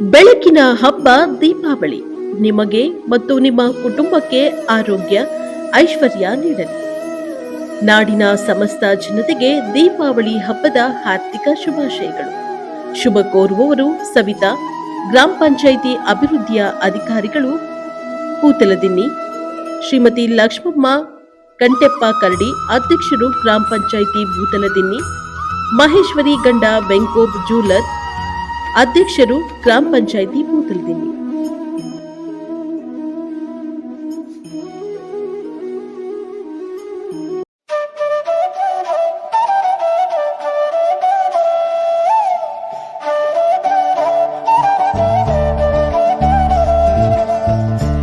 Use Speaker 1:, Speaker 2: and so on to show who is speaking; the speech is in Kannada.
Speaker 1: ಬೆಳಕಿನ ಹಬ್ಬ ದೀಪಾವಳಿ. ನಿಮಗೆ ಮತ್ತು ನಿಮ್ಮ ಕುಟುಂಬಕ್ಕೆ ಆರೋಗ್ಯ, ಐಶ್ವರ್ಯ ನೀಡಲಿ. ನಾಡಿನ ಸಮಸ್ತ ಜನತೆಗೆ ದೀಪಾವಳಿ ಹಬ್ಬದ ಹಾರ್ದಿಕ ಶುಭಾಶಯಗಳು. ಶುಭ ಕೋರುವವರು ಸವಿತಾ, ಗ್ರಾಮ ಪಂಚಾಯಿತಿ ಅಭಿವೃದ್ಧಿಯ ಅಧಿಕಾರಿಗಳು ಪೂತಲದಿನ್ನಿ ಶ್ರೀಮತಿ ಲಕ್ಷ್ಮಮ್ಮ, ಕಂಟೆಪ್ಪ ಕರಡಿ ಅಧ್ಯಕ್ಷರು ಗ್ರಾಮ ಪಂಚಾಯಿತಿ ಭೂತಲದಿನ್ನಿ. ಮಹೇಶ್ವರಿ ಗಂಡ ವೆಂಕೋಬ್ ಜೂಲರ್ ಅಧ್ಯಕ್ಷರು ಗ್ರಾಮ ಪಂಚಾಯಿತಿ ಭೂತಲದಿನ್ನಿ